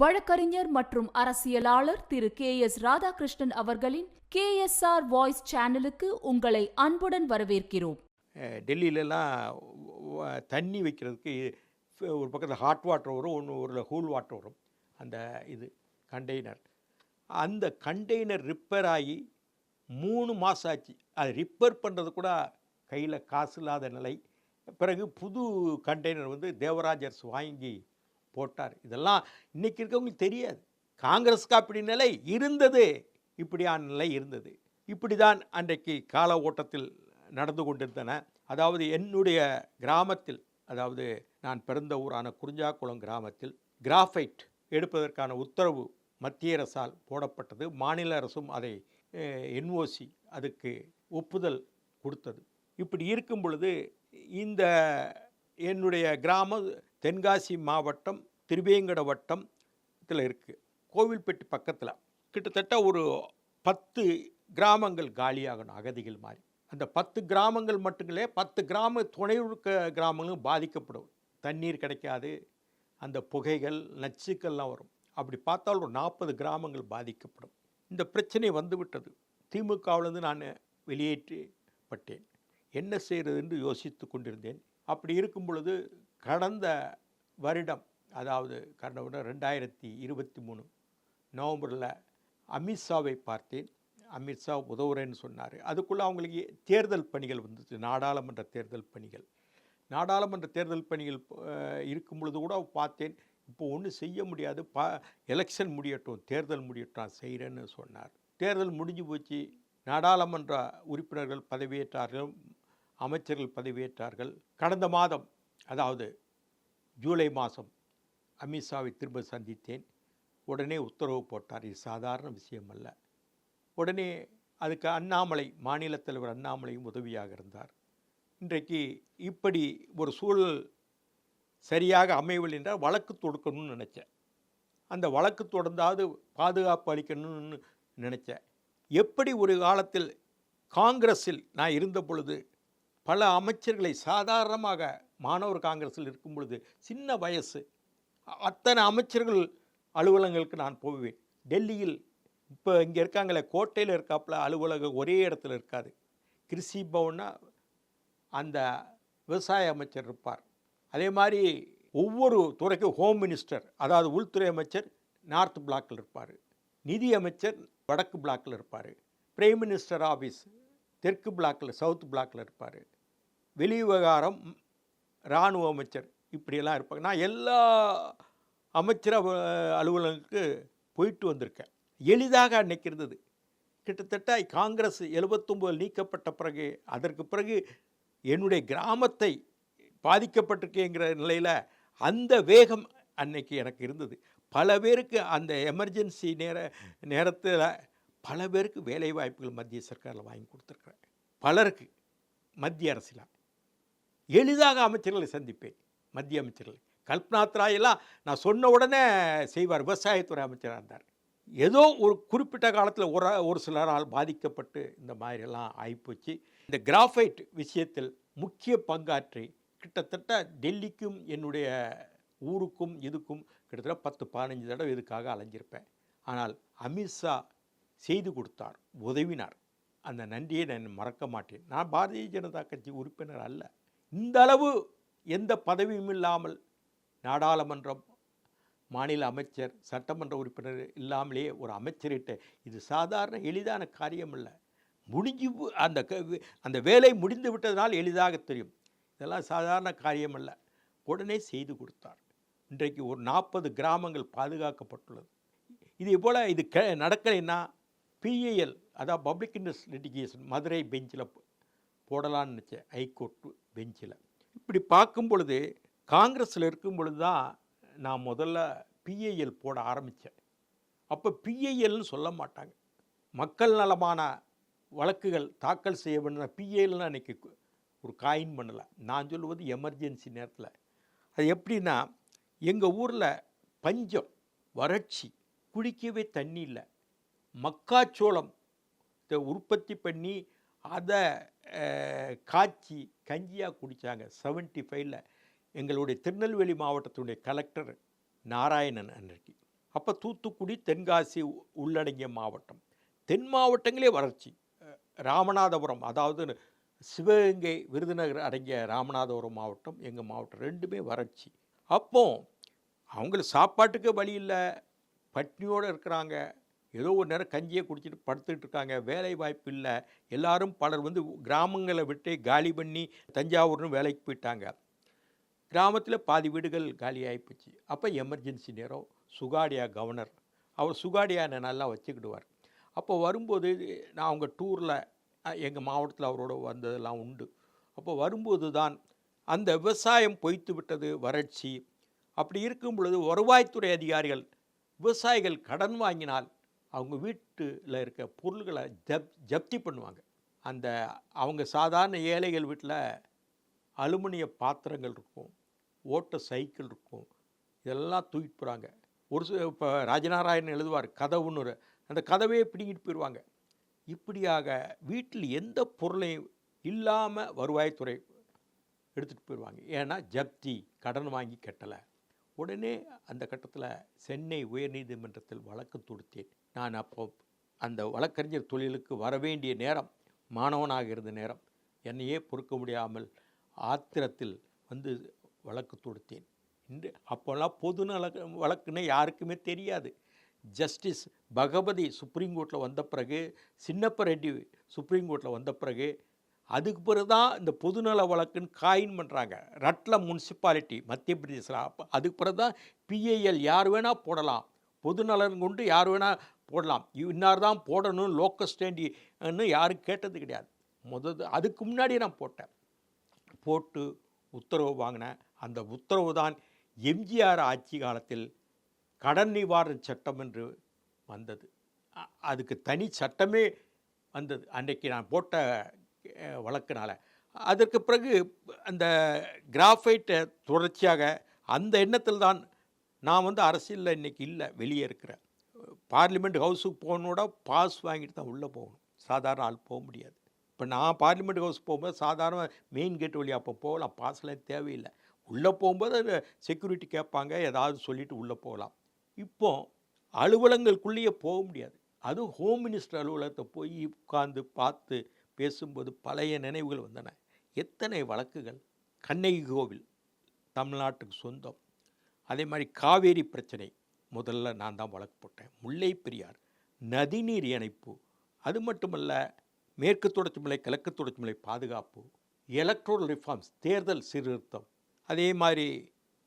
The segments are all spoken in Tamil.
வழக்கறிஞர் மற்றும் அரசியலாளர் திரு கே எஸ் ராதாகிருஷ்ணன் அவர்களின் கே எஸ் ஆர் வாய்ஸ் சேனலுக்கு உங்களை அன்புடன் வரவேற்கிறோம். டெல்லியிலலாம் தண்ணி வைக்கிறதுக்கு ஒரு பக்கத்தில் ஹாட் வாட்டர் வரும் ஒன்று ஒரு கூல் வாட்டர் வரும். அந்த இது கண்டெய்னர் அந்த கண்டெய்னர் ரிப்பேர் ஆகி மூணு மாதம் ஆச்சு. அது ரிப்பேர் பண்ணுறது கூட கையில் காசு இல்லாத நிலை. பிறகு புது கண்டெய்னர் வந்து தேவராஜர்ஸ் வாங்கி போட்டார். இதெல்லாம் இன்னைக்கு இருக்கவங்களுக்கு தெரியாது. காங்கிரஸ்க்கு அப்படி நிலை இருந்தது இப்படியான நிலை இருந்தது. இப்படி தான் அன்றைக்கு கால ஓட்டத்தில் நடந்து கொண்டிருந்தன. அதாவது என்னுடைய கிராமத்தில் அதாவது நான் பிறந்த ஊரான குறிஞ்சாக்குளம் கிராமத்தில் கிராஃபைட் எடுப்பதற்கான உத்தரவு மத்திய அரசால் போடப்பட்டது. மாநில அரசும் அதை என்ஓசி அதுக்கு ஒப்புதல் கொடுத்தது. இப்படி இருக்கும் பொழுது இந்த என்னுடைய கிராமம் தென்காசி மாவட்டம் திருவேங்கட வட்டம் இதில் இருக்குது கோவில்பட்டி பக்கத்தில். கிட்டத்தட்ட ஒரு பத்து கிராமங்கள் காலியாகணும் அகதிகள் மாதிரி அந்த பத்து கிராமங்கள் மட்டுங்களே பத்து கிராம துணை கிராமங்களும் பாதிக்கப்படும். தண்ணீர் கிடைக்காது அந்த புகைகள் நச்சுக்கள்லாம் வரும். அப்படி பார்த்தால் ஒரு நாற்பது கிராமங்கள் பாதிக்கப்படும். இந்த பிரச்சனை வந்துவிட்டது. திமுகவிலேருந்து நான் வெளியேற்றப்பட்டேன். என்ன செய்கிறது என்று யோசித்து கொண்டிருந்தேன். அப்படி இருக்கும் பொழுது கடந்த வருடம் அதாவது கடந்த வருடம் ரெண்டாயிரத்தி இருபத்தி மூணு நவம்பரில் அமித்ஷாவை பார்த்தேன். அமித்ஷா உதவுறேன்னு சொன்னார். அதுக்குள்ளே அவங்களுக்கு தேர்தல் பணிகள் வந்துச்சு நாடாளுமன்ற தேர்தல் பணிகள். நாடாளுமன்ற தேர்தல் பணிகள் இருக்கும் பொழுது கூட பார்த்தேன் இப்போ ஒன்றும் செய்ய முடியாது பா எலெக்ஷன் முடியட்டும் தேர்தல் முடியட்டும் நான் செய்கிறேன்னு சொன்னார். தேர்தல் முடிஞ்சு போச்சு நாடாளுமன்ற உறுப்பினர்கள் பதவியேற்றார்கள் அமைச்சர்கள் பதவியேற்றார்கள். கடந்த மாதம் அதாவது ஜூலை மாதம் அமித்ஷாவை திரும்ப சந்தித்தேன். உடனே உத்தரவு போட்டார். இது சாதாரண விஷயம் அல்ல. உடனே அதுக்கு அண்ணாமலை மாநில தலைவர் அண்ணாமலையும் உதவியாக இருந்தார். இன்றைக்கு இப்படி ஒரு சூழல் சரியாக அமையவில்லை என்றால் வழக்கு தொடுக்கணும்னு நினச்சேன். அந்த வழக்கு தொடர்ந்தாவது பாதுகாப்பு அளிக்கணும்னு நினச்சேன். எப்படி ஒரு காலத்தில் காங்கிரஸில் நான் இருந்த பொழுது பல அமைச்சர்களை சாதாரணமாக மாணவர் காங்கிரஸில் இருக்கும் பொழுது சின்ன வயசு. அத்தனை அமைச்சர்கள் அலுவலகங்களுக்கு நான் போவேன். டெல்லியில் இப்போ இங்கே இருக்காங்களே கோட்டையில் இருக்காப்புல அலுவலகம் ஒரே இடத்துல இருக்காது. கிருஷி பவன்னா அந்த விவசாய அமைச்சர் இருப்பார். அதே மாதிரி ஒவ்வொரு துறைக்கும் ஹோம் மினிஸ்டர் அதாவது உள்துறை அமைச்சர் நார்த் பிளாக்கில் இருப்பார். நிதி அமைச்சர் வடக்கு பிளாக்கில் இருப்பார். பிரைம் மினிஸ்டர் ஆஃபீஸ் தெற்கு பிளாக்கில் சவுத் பிளாக்கில் இருப்பார். வெளிவிவகாரம் இராணுவ அமைச்சர் இப்படியெல்லாம் இருப்பாங்க. நான் எல்லா அமைச்சர் அலுவலகங்களுக்கு போயிட்டு வந்திருக்கேன். எளிதாக அன்னைக்கு இருந்தது. கிட்டத்தட்ட காங்கிரஸ் எழுபத்தொம்போது நீக்கப்பட்ட பிறகு அதற்கு பிறகு என்னுடைய கிராமத்தை பாதிக்கப்பட்டிருக்கேங்கிற நிலையில் அந்த வேகம் அன்னைக்கு எனக்கு இருந்தது. பல பேருக்கு அந்த எமர்ஜென்சி நேர நேரத்தில் பல பேருக்கு வேலை வாய்ப்புகள் மத்திய சர்க்காரில் வாங்கி கொடுத்துருக்குறேன். பலருக்கு மத்திய அரசில். எளிதாக அமைச்சர்களை சந்திப்பேன். மத்திய அமைச்சர்களை. கல்பனாத் ராயெல்லாம் நான் சொன்ன உடனே செய்வார். விவசாயத்துறை அமைச்சராக இருந்தார். ஏதோ ஒரு குறிப்பிட்ட காலத்தில் ஒரு ஒரு சிலரால் பாதிக்கப்பட்டு இந்த மாதிரியெல்லாம் ஆகிப்போச்சு இந்த கிராஃபைட் விஷயத்தில் முக்கிய பங்காற்றி கிட்டத்தட்ட டெல்லிக்கும் என்னுடைய ஊருக்கும் இதுக்கும் கிட்டத்தட்ட பத்து பதினஞ்சு தடவை இதுக்காக அலைஞ்சிருப்பேன். ஆனால் அமித்ஷா செய்து கொடுத்தார். உதவினார். அந்த நன்றியை நான் மறக்க மாட்டேன். நான் பாரதிய ஜனதா கட்சி உறுப்பினர் அல்ல. இந்த அளவு எந்த பதவியும் இல்லாமல் நாடாளுமன்றம் மாநில அமைச்சர் சட்டமன்ற உறுப்பினர் இல்லாமலேயே ஒரு அமைச்சர்கிட்ட இது சாதாரண எளிதான காரியம் இல்லை முடிஞ்சு அந்த க- அந்த வேலை முடிந்து விட்டதனால் எளிதாக தெரியும். இதெல்லாம் சாதாரண காரியம் அல்ல உடனே செய்து கொடுத்தார். இன்றைக்கு ஒரு நாற்பது கிராமங்கள் பாதுகாக்கப்பட்டுள்ளது. இதே போல் இது க நடக்கலைன்னா பிஏஎல் அதாவது பப்ளிக் இன்ட்ரெஸ்ட் லிட்டிகேஷன் மதுரை பெஞ்சில் போடலான்னு நினச்சேன் ஹைகோர்ட்டு பெஞ்சில் இப்படி பார்க்கும் பொழுது காங்கிரஸில் இருக்கும் பொழுது தான் நான் முதல்ல பிஏஎல் போட ஆரம்பித்தேன் அப்போ பிஏஎல்னு சொல்ல மாட்டாங்க. மக்கள் நலமான வழக்குகள் தாக்கல் செய்ய வேண்டிய பிஏஎல்னு அன்றைக்கி ஒரு காயின் பண்ணலை. நான் சொல்லுவது எமர்ஜென்சி நேரத்தில். அது எப்படின்னா எங்கள் ஊரில் பஞ்சம் வறட்சி குடிக்கவே தண்ணி இல்லை. மக்காச்சோளம் இதை உற்பத்தி பண்ணி அதை காய்ச்சி கஞ்சியாக குடித்தாங்க செவன்ட்டி ஃபைவ்ல எங்களுடைய திருநெல்வேலி மாவட்டத்துடைய கலெக்டர் நாராயணன் அன்றைக்கு. அப்போ தூத்துக்குடி தென்காசி உ- உள்ளடங்கிய மாவட்டம். தென் மாவட்டங்களே வறட்சி. ராமநாதபுரம் அதாவது சிவகங்கை விருதுநகர் அடங்கிய ராமநாதபுரம் மாவட்டம் எங்கள் மாவட்டம் ரெண்டுமே வறட்சி. அப்போ அவங்களுக்கு சாப்பாட்டுக்கு வழி இல்லை. பட்னியோடு இருக்கிறாங்க. ஏதோ ஒரு நேரம் கஞ்சியை குடிச்சிட்டு படுத்துட்டு இருக்காங்க வேலை வாய்ப்பு இல்லை. எல்லாரும் பலர் வந்து கிராமங்களை விட்டு காலி பண்ணி தஞ்சாவூர்னு வேலைக்கு போயிட்டாங்க. கிராமத்தில் பாதி வீடுகள் காலியாகி போச்சு அப்போ எமர்ஜென்சி நேரம். சுகாடியா கவர்னர். அவர் சுகாடியா என்னை நல்லா வச்சுக்கிடுவார். அப்போ வரும்போது நான் அவங்க டூரில் எங்கள் மாவட்டத்தில் அவரோட வந்ததெல்லாம் உண்டு. அப்போ வரும்போது தான் அந்த விவசாயம் பொய்த்து விட்டது வறட்சி. அப்படி இருக்கும் பொழுது வருவாய்த்துறை அதிகாரிகள் விவசாயிகள் கடன் வாங்கினால் அவங்க வீட்டில் இருக்க பொருள்களை ஜப் ஜப்தி பண்ணுவாங்க. அந்த அவங்க சாதாரண ஏழைகள் வீட்டில் அலுமினிய பாத்திரங்கள் இருக்கும் ஓட்ட சைக்கிள் இருக்கும் இதெல்லாம் தூக்கிட்டு போகிறாங்க ஒரு சில இப்போ ராஜநாராயணன் எழுதுவார் கதவுன்னு ஒரு அந்த கதவையே பிடிங்கிட்டு போயிடுவாங்க. இப்படியாக வீட்டில் எந்த பொருளையும் இல்லாமல் வருவாய்த்துறை எடுத்துகிட்டு போயிடுவாங்க. ஏன்னா ஜப்தி கடன் வாங்கி கட்டலை. உடனே அந்த கட்டத்தில் சென்னை உயர்நீதிமன்றத்தில் வழக்கு தொடுத்தேன். நான் அப்போ அந்த வழக்கறிஞர் தொழிலுக்கு வர வேண்டிய நேரம் மாணவனாக இருந்த நேரம் என்னையே பொறுக்க முடியாமல் ஆத்திரத்தில் வந்து வழக்கு தொடுத்தேன். இன்று அப்போல்லாம் பொதுநல வழக்குன்னு யாருக்குமே தெரியாது. ஜஸ்டிஸ் பகவதி சுப்ரீம் கோர்ட்டில் வந்த பிறகு சின்னப்ப ரெட்டி சுப்ரீம் கோர்ட்டில் வந்த பிறகு அதுக்கு பிறகு தான் இந்த பொதுநல வழக்குன்னு காயின் பண்ணுறாங்க ரட்லம் முனிசிபாலிட்டி மத்திய பிரதேசில் அப்போ அதுக்கு பிறகு தான் பிஏஎல் யார் வேணால் போடலாம். பொதுநலன் கொண்டு யார் வேணால் போடலாம். இன்னார் தான் போடணும் லோக்கல் ஸ்டாண்டின்னு யாரும் கேட்டது கிடையாது. முதல் அதுக்கு முன்னாடி நான் போட்டேன். போட்டு உத்தரவு வாங்கினேன் அந்த உத்தரவு தான் எம்ஜிஆர் ஆட்சி காலத்தில் கடன் நிவாரண சட்டம் என்று வந்தது. அதுக்கு தனி சட்டமே வந்தது. அன்றைக்கு நான் போட்ட வழக்கினால். அதற்கு பிறகு அந்த கிராஃபைட்டை தொடர்ச்சியாக அந்த எண்ணத்தில் தான் நான் வந்து அரசியலில் இன்னைக்கு இல்லை வெளியே இருக்கிறேன். பார்லிமெண்ட் ஹவுஸுக்கு போகணுன்னா பாஸ் வாங்கிட்டு தான் உள்ளே போகணும். சாதாரண ஆள் போக முடியாது. இப்போ நான் பார்லிமெண்ட் ஹவுஸ் போகும்போது சாதாரண மெயின் கேட் வழியாக அப்போ போகலாம். பாஸ்லாம் தேவையில்லை. உள்ளே போகும்போது செக்யூரிட்டி கேட்பாங்க. ஏதாவது சொல்லிட்டு உள்ளே போகலாம். இப்போ அலுவலங்களுக்குள்ளேயே போக முடியாது. அதுவும் ஹோம் மினிஸ்டர் அலுவலகத்தை போய் உட்கார்ந்து பார்த்து பேசும்போது பழைய நினைவுகள் வந்தன. எத்தனை வழக்குகள்? கண்ணகி கோவில் தமிழ்நாட்டுக்கு சொந்தம். அதே மாதிரி காவேரி பிரச்சனை. முதல்ல நான் தான் வழக்கு போட்டேன். முல்லை பெரியார் நதிநீர் இணைப்பு அது மட்டுமல்ல மேற்கு தொடர்ச்சி மலை கிழக்கு தொடர்ச்சி மலை பாதுகாப்பு எலக்ட்ரோல் ரிஃபார்ம்ஸ் தேர்தல் சீர்திருத்தம் அதே மாதிரி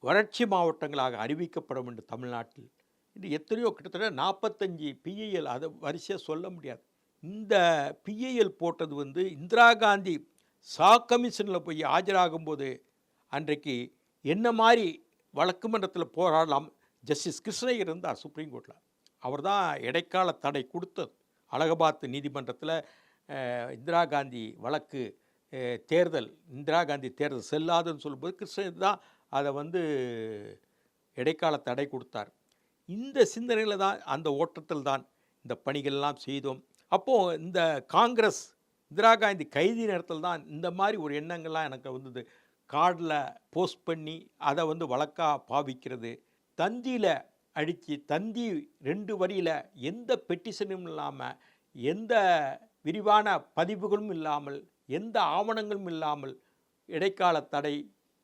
வறட்சி மாவட்டங்களாக அறிவிக்கப்படும் என்று தமிழ்நாட்டில் இது எத்தனையோ கிட்டத்தட்ட நாற்பத்தஞ்சு பிஐஎல் அதை வரிசையாக சொல்ல முடியாது. இந்த பிஐஎல் போட்டது வந்து இந்திரா காந்தி சா கமிஷனில் போய் ஆஜராகும்போது அன்றைக்கு என்ன மாதிரி வழக்கு மன்றத்தில் போராடலாம் ஜஸ்டிஸ் கிருஷ்ணகிரி இருந்தார் சுப்ரீம் கோர்ட்டில் அவர் தான் இடைக்கால தடை கொடுத்தது அலகாபாத் நீதிமன்றத்தில் இந்திரா காந்தி வழக்கு தேர்தல் இந்திரா காந்தி தேர்தல் செல்லாதுன்னு சொல்லும்போது கிருஷ்ணய்யர் தான் அதை வந்து இடைக்கால தடை கொடுத்தார். இந்த சிந்தனையில் தான் அந்த ஓட்டத்தில் தான் இந்த பணிகள்லாம் செய்தோம். அப்போது இந்த காங்கிரஸ் இந்திரா காந்தி கைதி நேரத்தில் தான் இந்த மாதிரி ஒரு எண்ணங்கள்லாம் எனக்கு வந்தது. கார்டில் போஸ்ட் பண்ணி அதை வந்து வழக்காக பாவிக்கிறது. தந்தியில் அடித்து தந்தி ரெண்டு வரியில் எந்த பெட்டிஷனும் இல்லாமல் எந்த விரிவான பதிவுகளும் இல்லாமல் எந்த ஆவணங்களும் இல்லாமல் இடைக்கால தடை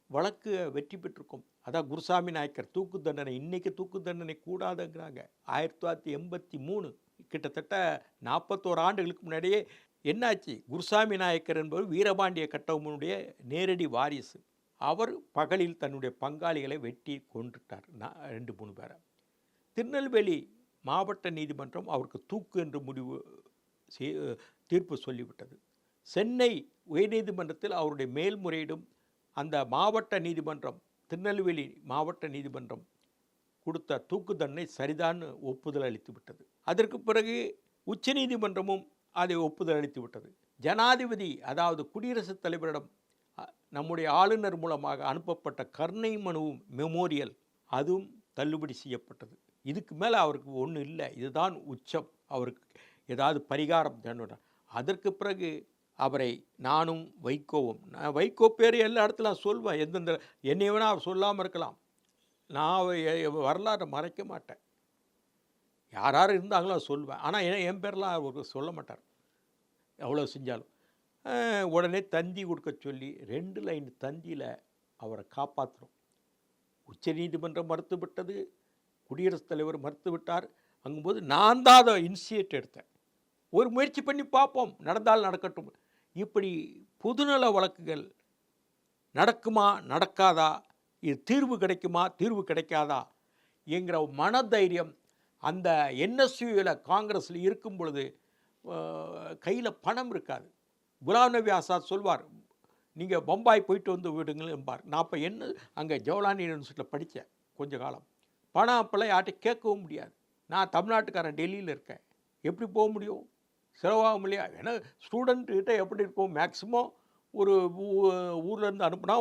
வழக்கு வெற்றி பெற்றிருக்கும். அதான் குருசாமி நாயக்கர் தூக்கு தண்டனை இன்றைக்கி தூக்கு தண்டனை கூடாதுங்கிறாங்க. ஆயிரத்தி தொள்ளாயிரத்தி எண்பத்தி மூணு கிட்டத்தட்ட நாற்பத்தோரு ஆண்டுகளுக்கு முன்னாடியே என்னாச்சு? குருசாமி நாயக்கர் என்பவர் வீரபாண்டிய கட்டபொம்மனுடைய நேரடி வாரிசு. அவர் பகலில் தன்னுடைய பங்காளிகளை வெட்டி கொன்றுட்டார். நான் ரெண்டு மூணு பேரை. திருநெல்வேலி மாவட்ட நீதிமன்றம் அவருக்கு தூக்கு என்று முடிவு தீர்ப்பு சொல்லிவிட்டது. சென்னை உயர்நீதிமன்றத்தில் அவருடைய மேல்முறையீடும் அந்த மாவட்ட நீதிமன்றம் திருநெல்வேலி மாவட்ட நீதிமன்றம் கொடுத்த தூக்கு தண்டனை சரிதான் ஒப்புதல் அளித்து விட்டது அதற்கு பிறகு உச்சநீதிமன்றமும் அதை ஒப்புதல் அளித்து விட்டது ஜனாதிபதி அதாவது குடியரசுத் தலைவரிடம் நம்முடைய ஆளுநர் மூலமாக அனுப்பப்பட்ட கருணை மனுவும் மெமோரியல் அதுவும் தள்ளுபடி செய்யப்பட்டது. இதுக்கு மேலே அவருக்கு ஒன்றும் இல்லை. இதுதான் உச்சம். அவருக்கு ஏதாவது பரிகாரம் வேணும் அதற்கு பிறகு அவரை நானும் வைகோவும் நான் வைகோ பேர் எல்லா இடத்துலாம் சொல்வேன். எந்தெந்த என்னை வேணால் அவர் சொல்லாமல் இருக்கலாம். நான் அவ- வரலாற்றை மறைக்க மாட்டேன். யார் யார் இருந்தாங்களோ சொல்வேன். சொல்லுவேன் ஆனால் என் என் பேர்லாம் அவர் சொல்ல மாட்டார். எவ்வளோ செஞ்சாலும். உடனே தந்தி கொடுக்க சொல்லி ரெண்டு லைன் தந்தியில் அவரை காப்பாற்றுறோம் உச்சநீதிமன்றம் மறுத்து விட்டது குடியரசுத் தலைவர் மறுத்துவிட்டார் அங்கும்போது நான் தான் அதை இனிஷியேட் எடுத்தேன். ஒரு முயற்சி பண்ணி பார்ப்போம் நடந்தால் நடக்கட்டும். இப்படி பொதுநல வழக்குகள் நடக்குமா நடக்காதா? இது தீர்வு கிடைக்குமா தீர்வு கிடைக்காதா? என்கிற மனதைரியம் அந்த என்எஸ்யூவில் காங்கிரஸில் இருக்கும் பொழுது கையில் பணம் இருக்காது. குலாம் நபி ஆசாத் சொல்வார் நீங்கள் பம்பாய் போயிட்டு வந்து விடுங்கள் என்பார். நான் அப்போ என்ன அங்கே ஜவஹர்லால் யூனிவர்சிட்டியில் படித்தேன் கொஞ்ச காலம். பணம் அப்போல்லாம் யார்கிட்ட கேட்கவும் முடியாது. நான் தமிழ்நாட்டுக்காரன் டெல்லியில் இருக்கேன். எப்படி போக முடியும்? செலவாகும் இல்லையா? ஏன்னா ஸ்டூடெண்ட்டுக்கிட்ட எப்படி இருக்கும்? மேக்ஸிமம் ஒரு ஊர்லேருந்து அனுப்புனா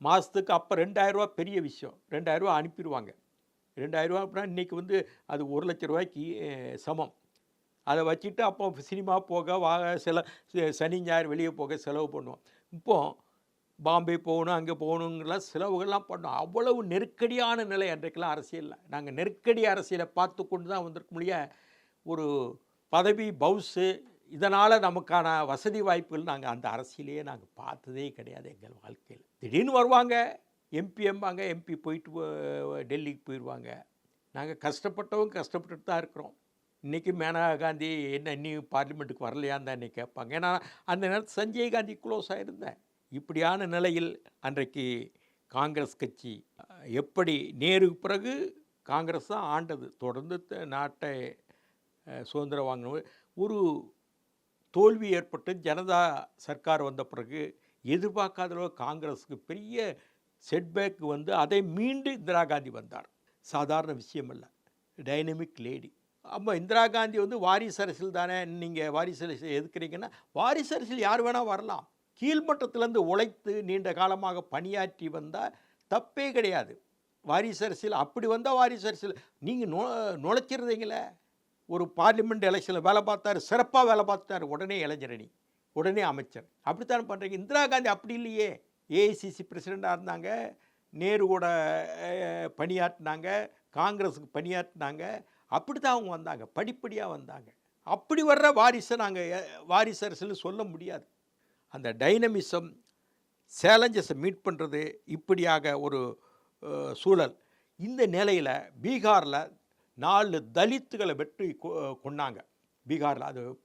மாதத்துக்கு அப்போ ரெண்டாயிரரூவா பெரிய விஷயம். ரெண்டாயிரரூவா அனுப்பிடுவாங்க. ரெண்டாயிரரூவா அப்படின்னா இன்றைக்கி வந்து அது ஒரு லட்ச ரூபாய்க்கு சமம். அதை வச்சுட்டு அப்போ சினிமா போக வா சில சனி ஞாயிறு வெளியே போக செலவு பண்ணுவோம். இப்போது பாம்பே போகணும் அங்கே போகணுங்கலாம் செலவுகள்லாம் பண்ணோம். அவ்வளவு நெருக்கடியான நிலை அன்றைக்கெல்லாம் அரசியலில். நாங்கள் நெருக்கடி அரசியலை பார்த்து கொண்டு தான் வந்திருக்க முடிய ஒரு பதவி பவுஸு இதனால் நமக்கான வசதி வாய்ப்புகள் நாங்கள் அந்த அரசியலையே நாங்கள் பார்த்ததே கிடையாது எங்கள் வாழ்க்கையில். திடீர்னு வருவாங்க. எம்பி எம்பாங்க எம்பி போயிட்டு டெல்லிக்கு போயிடுவாங்க. நாங்கள் கஷ்டப்பட்டவங்க கஷ்டப்பட்டுட்டு தான் இருக்கிறோம். இன்றைக்கி மேனகா காந்தி என்ன இன்னும் பார்லிமெண்ட்டுக்கு வரலையான்னு தான் கேட்பாங்க. ஏன்னா அந்த நேரத்தில் சஞ்சய் காந்தி க்ளோஸ் ஆகிருந்தேன் இப்படியான நிலையில் அன்றைக்கு காங்கிரஸ் கட்சி எப்படி நேருக்கு பிறகு காங்கிரஸ் தான் ஆண்டது. தொடர்ந்து த- நாட்டை சுதந்திரம் வாங்கின ஒரு தோல்வி ஏற்பட்டு ஜனதா சர்க்கார் வந்த பிறகு எதிர்பார்க்காத அளவு காங்கிரஸுக்கு பெரிய செட்பேக் வந்து அதை மீண்டு இந்திரா காந்தி வந்தார். சாதாரண விஷயம் அல்ல டைனமிக் லேடி அப்போ இந்திரா காந்தி வந்து வாரிசு அரசியல் தானே நீங்கள் வாரிசு அரசியல் எதுக்குறீங்கன்னா வாரிசு அரசியல் யார் வேணால் வரலாம். கீழ்மட்டத்திலேருந்து உழைத்து நீண்ட காலமாக பணியாற்றி வந்தால் தப்பே கிடையாது. வாரிசு அரசியல் அப்படி வந்தால் வாரிசு அரசியல். நீங்கள் நு நுழைச்சிருந்தீங்களே. ஒரு பார்லிமெண்ட் எலெக்ஷனில் வேலை பார்த்தாரு சிறப்பாக வேலை பார்த்தாரு உடனே இளைஞரணி உடனே அமைச்சர். அப்படித்தான் பண்ணுறீங்க இந்திரா காந்தி அப்படி இல்லையே. ஏஐசிசி பிரசிடெண்ட்டாக இருந்தாங்க நேரு கூட பணியாற்றினாங்க காங்கிரஸுக்கு பணியாற்றினாங்க அப்படி தான் அவங்க வந்தாங்க படிப்படியாக வந்தாங்க. அப்படி வர்ற வாரிசை நாங்கள் வாரிசரசுன்னு சொல்ல முடியாது. அந்த டைனமிசம் சேலஞ்சஸை மீட் பண்ணுறது இப்படியாக ஒரு சூழல். இந்த நிலையில் பீகாரில் நாலு தலித்துகளை வெற்றி கொ- கொன்னாங்க. பீகாரில் அது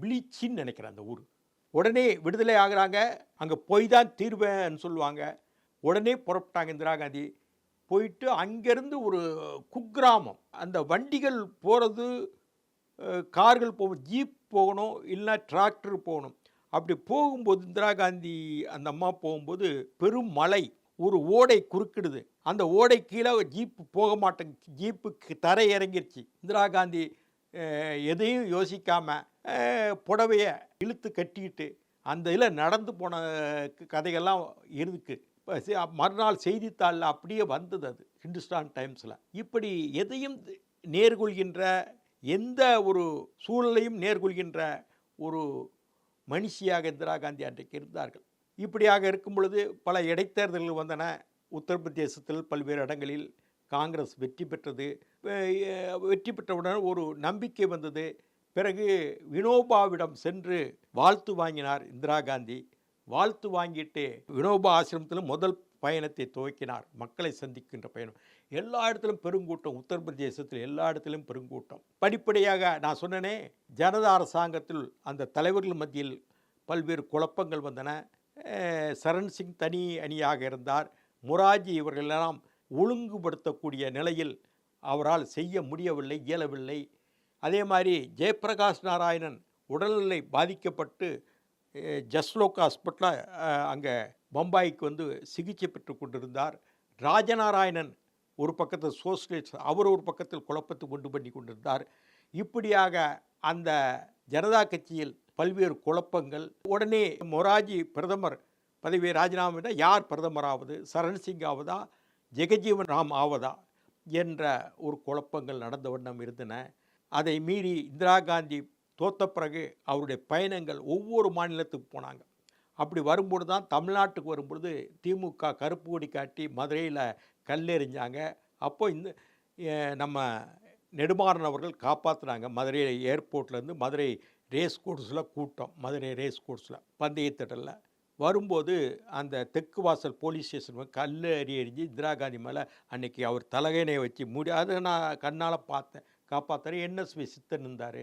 பிளீச்சின்னு நினைக்கிறேன் அந்த ஊர். உடனே விடுதலை ஆகிறாங்க அங்கே போய் தான் தீர்வேன்னு சொல்லுவாங்க. உடனே புறப்பட்டாங்க இந்திரா காந்தி. போயிட்டு அங்கேருந்து ஒரு குக்கிராமம். அந்த வண்டிகள் போகிறது கார்கள் போகும் ஜீப் போகணும் இல்லைன்னா டிராக்டர் போகணும். அப்படி போகும்போது இந்திரா காந்தி அந்த அம்மா போகும்போது பெரும் மலை ஒரு ஓடை குறுக்கிடுது. அந்த ஓடை கீழே ஜீப்பு போக மாட்டேங்க ஜீப்பு தரை இறங்கிருச்சு. இந்திரா காந்தி எதையும் யோசிக்காமல் புடவைய இழுத்து கட்டிக்கிட்டு அந்த இதில் நடந்து போன க- கதைகள்லாம் இருக்குது மறுநாள் செய்தித்தாளில் அப்படியே வந்தது அது ஹிந்துஸ்தான் டைம்ஸில். இப்படி எதையும் நேர்கொள்கின்ற எந்த ஒரு சூழலையும் நேர்கொள்கின்ற ஒரு மனுஷியாக இந்திரா காந்தி அன்றைக்கு இருந்தார்கள். இப்படியாக இருக்கும் பொழுது பல இடைத்தேர்தல்கள் வந்தன. உத்தரப்பிரதேசத்தில் பல்வேறு இடங்களில் காங்கிரஸ் வெற்றி பெற்றது. வெற்றி பெற்றவுடன் ஒரு நம்பிக்கை வந்தது. பிறகு வினோபாவிடம் சென்று வாழ்த்து வாங்கினார் இந்திரா காந்தி. வாழ்த்து வாங்கிட்டு வினோபா ஆசிரமத்தில் முதல் பயணத்தை துவக்கினார். மக்களை சந்திக்கின்ற பயணம். எல்லா இடத்திலும் பெருங்கூட்டம் உத்தரப்பிரதேசத்தில் எல்லா இடத்திலும் பெருங்கூட்டம். படிப்படியாக நான் சொன்னனே ஜனதா அரசாங்கத்தில் அந்த தலைவர்கள் மத்தியில் பல்வேறு குழப்பங்கள் வந்தன. சரண் சிங் தனி அணியாக இருந்தார். முராஜி இவர்களெல்லாம் ஒழுங்குபடுத்தக்கூடிய நிலையில் அவரால் செய்ய முடியவில்லை இயலவில்லை. அதே மாதிரி ஜெயப்பிரகாஷ் நாராயணன் உடல்நிலை பாதிக்கப்பட்டு ஜஸ்லோக் ஹாஸ்பிட்டலில் அங்கே பம்பாய்க்கு வந்து சிகிச்சை பெற்று கொண்டிருந்தார். ராஜநாராயணன் ஒரு பக்கத்தில் சோசியலிஸ்ட் அவர் ஒரு பக்கத்தில் குழப்பத்தை கொண்டு பண்ணி கொண்டிருந்தார். இப்படியாக அந்த ஜனதா கட்சியில் பல்வேறு குழப்பங்கள். உடனே மொராஜி பிரதமர் பதவியை ராஜினாமா யார் யார் பிரதமராவது? சரண் சிங் ஆவதா ஜெகஜீவன் ராம் ஆவதா? என்ற ஒரு குழப்பங்கள் நடந்த வண்ணம் இருந்தன. அதை மீறி இந்திரா காந்தி தோத்த பிறகு அவருடைய பயணங்கள் ஒவ்வொரு மாநிலத்துக்கு போனாங்க. அப்படி வரும்பொழுது தான் தமிழ்நாட்டுக்கு வரும்பொழுது திமுக கருப்பு கொடி காட்டி மதுரையில் கல்லெறிஞ்சாங்க அப்போ இந்த நம்ம நெடுமாறன் அவர்கள் காப்பாற்றினாங்க மதுரை ஏர்போர்ட்லேருந்து மதுரை ரேஸ் கோர்ஸில் கூட்டம் மதுரை ரேஸ் கோர்ஸில் பந்தயத்திடலில் வரும்போது அந்த தெற்கு வாசல் போலீஸ் ஸ்டேஷன் கல் எறி எறிஞ்சு இந்திரா காந்தி மேலே அன்னைக்கு அவர் தலகையினை வச்சு முடி அதை நான் கண்ணால் பார்த்தேன். காப்பாற்றாரு என்எஸ்வி சித்தன் இருந்தார்.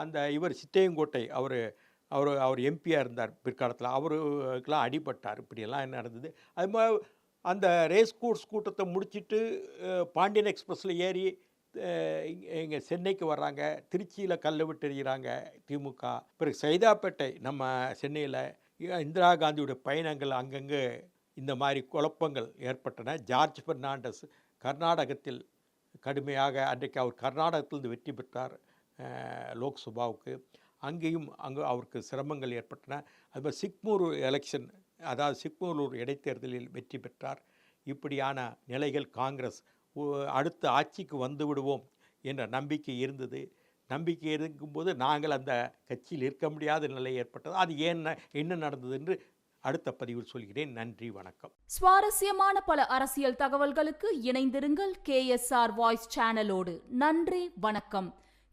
அந்த இவர் சித்தையங்கோட்டை அவர் அவர் அவர் எம்பியாக இருந்தார் பிற்காலத்தில். அவருக்கெல்லாம் அடிபட்டார். இப்படியெல்லாம் நடந்தது? அது மாதிரி அந்த ரேஸ் கோர்ஸ் கூட்டத்தை முடிச்சிட்டு பாண்டியன் எக்ஸ்பிரஸில் ஏறி இங்கே சென்னைக்கு வர்றாங்க. திருச்சியில் கல் விட்டுறாங்க திமுக. பிறகு சைதாப்பேட்டை நம்ம சென்னையில் இந்திரா காந்தியோட பயணங்கள் அங்கங்கே இந்த மாதிரி குழப்பங்கள் ஏற்பட்டன. ஜார்ஜ் பெர்னாண்டஸ் கர்நாடகத்தில் கடுமையாக அன்றைக்கு அவர் கர்நாடகத்திலிருந்து வெற்றி பெற்றார். லோக்சபாவுக்கு அங்கேயும் அங்கே அவருக்கு சிரமங்கள் ஏற்பட்டன. அது மாதிரி சிக்மூர் எலெக்ஷன் அதாவது சிக்மூர் இடைத்தேர்தலில் வெற்றி பெற்றார். இப்படியான நிலைகள் காங்கிரஸ் அடுத்த ஆட்சிக்கு வந்து விடுவோம் என்ற நம்பிக்கை இருந்தது. நம்பிக்கை இருக்கும்போது நாங்கள் அந்த கட்சியில் இருக்க முடியாத நிலை ஏற்பட்டது. அது ஏன் என்ன நடந்தது என்று அடுத்த பதிவில் சொல்கிறேன். நன்றி வணக்கம். சுவாரஸ்யமான பல அரசியல் தகவல்களுக்கு இணைந்திருங்கள் கேஎஸ்ஆர் வாய்ஸ் சேனலோடு. நன்றி வணக்கம்.